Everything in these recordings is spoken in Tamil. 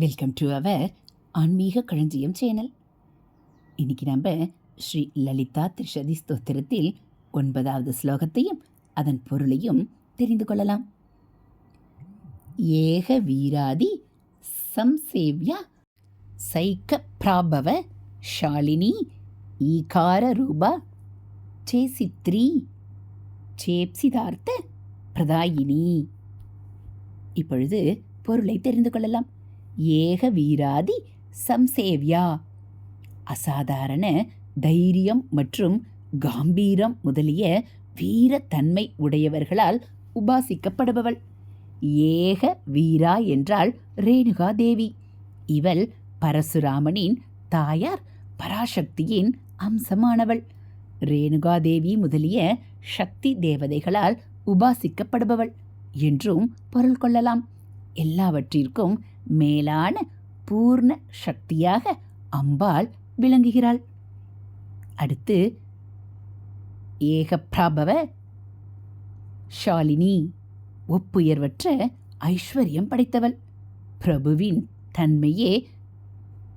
வெல்கம் டு அவர் ஆன்மீக களஞ்சியம் சேனல் இன்னைக்கு நம்ம ஸ்ரீ லலிதா திரிஷதி ஸ்தோத்திரத்தில் ஒன்பதாவது ஸ்லோகத்தையும் அதன் பொருளையும் தெரிந்து கொள்ளலாம். ஏக வீராதி சம்சேவ்யா சைக்க பிராபவ ஷாலினி ஈகார ரூபா சேசித்ரி சேப்சிதார்த்த பிரதாயினி. இப்பொழுது பொருளை தெரிந்து கொள்ளலாம். ஏக வீராதி சம்சேவ்யா. அசாதாரண தைரியம் மற்றும் காம்பீரம் முதலிய வீரத்தன்மை உடையவர்களால் உபாசிக்கப்படுபவள். ஏக வீரா என்றால் ரேணுகா தேவி இவள் பரசுராமனின் தாயார் பராசக்தியின் அம்சமானவள். ரேணுகாதேவி முதலிய சக்தி தேவதைகளால் உபாசிக்கப்படுபவள் என்றும் பொருள் கொள்ளலாம். எல்லாவற்றிற்கும் மேலான பூர்ண சக்தியாக அம்பாள் விளங்குகிறாள். அடுத்து ஏகப்பிராபவ ஷாலினி ஒப்புயர்வற்ற ஐஸ்வர்யம் படைத்தவள். பிரபுவின் தன்மையே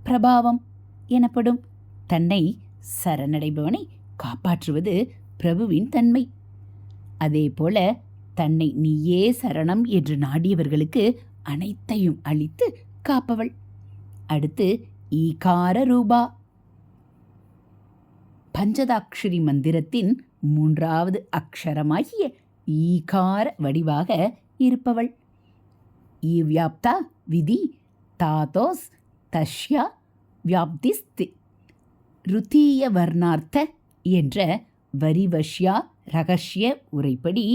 பிரபாவம் எனப்படும். தன்னை சரணடைபவனை காப்பாற்றுவது பிரபுவின் தன்மை. அதேபோல தன்னை நீயே சரணம் என்று நாடியவர்களுக்கு அனைத்தையும் அளித்து காப்பவள். அடுத்து ஈகார ரூபா பஞ்சதாக்ஷரி மந்திரத்தின் மூன்றாவது அக்ஷரமாகிய ஈகார வடிவாக இருப்பவள். ஈவ்யாப்தா விதி தாதோஸ் தஷ்யா வியாப்திஸ்தி ருத்தீய வர்ணார்த்த என்ற வரிவஷ்யா ரகசிய உரைப்படி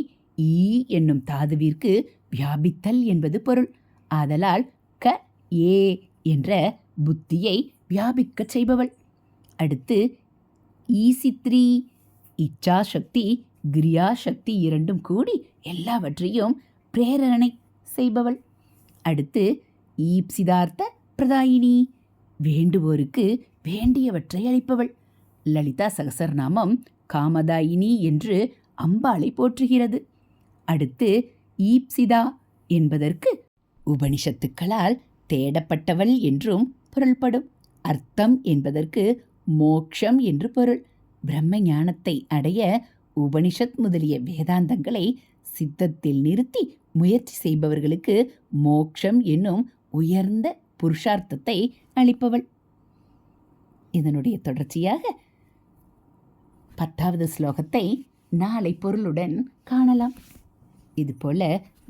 ஈ என்னும் தாதுவிற்கு வியாபித்தல் என்பது பொருள். ஆதலால் க ஏ என்ற புத்தியை வியாபிக்கச் செய்பவள். அடுத்து ஈசித்ரி இச்சாசக்தி கிரியாசக்தி இரண்டும் கூடி எல்லாவற்றையும் பிரேரணை செய்பவள். அடுத்து ஈப்சிதார்த்த பிரதாயினி வேண்டுவோருக்கு வேண்டியவற்றை அளிப்பவள். லலிதா சகசரநாமம் காமதாயினி என்று அம்பாளை போற்றுகிறது. அடுத்து ஈப்சிதா என்பதற்கு உபனிஷத்துக்களால் தேடப்பட்டவள் என்றும் பொருள்படும். அர்த்தம் என்பதற்கு மோக்ஷம் என்று பொருள். பிரம்ம ஞானத்தை அடைய உபனிஷத் முதலிய வேதாந்தங்களை சித்தத்தில் நிறுத்தி முயற்சி செய்பவர்களுக்கு மோக்ஷம் என்னும் உயர்ந்த புருஷார்த்தத்தை அளிப்பவள். இதனுடைய தொடர்ச்சியாக பத்தாவது ஸ்லோகத்தை நாளை பொருளுடன் காணலாம். இதுபோல்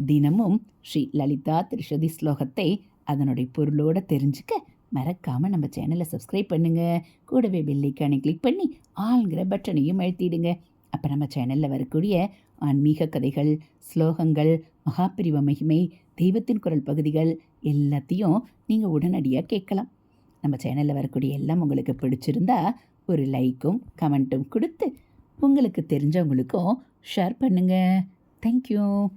தினமும் ஸ்ரீ லலிதா திரிஷதி ஸ்லோகத்தை அதனுடைய பொருளோடு தெரிஞ்சுக்க மறக்காமல் நம்ம சேனலை சப்ஸ்கிரைப் பண்ணுங்கள் கூடவே பெல்லைக்கானை கிளிக் பண்ணி ஆளுங்கிற பட்டனையும் அழுத்திடுங்க. அப்போ நம்ம சேனலில் வரக்கூடிய ஆன்மீக கதைகள் ஸ்லோகங்கள் மகாபிரிவ மகிமை தெய்வத்தின் குரல் பகுதிகள் எல்லாத்தையும் நீங்கள் உடனடியாக கேட்கலாம். நம்ம சேனலில் வரக்கூடிய எல்லாம் உங்களுக்கு பிடிச்சிருந்தா ஒரு லைக்கும் கமெண்ட்டும் கொடுத்து உங்களுக்கு தெரிஞ்சவங்களுக்கும் ஷேர் பண்ணுங்கள் Thank you.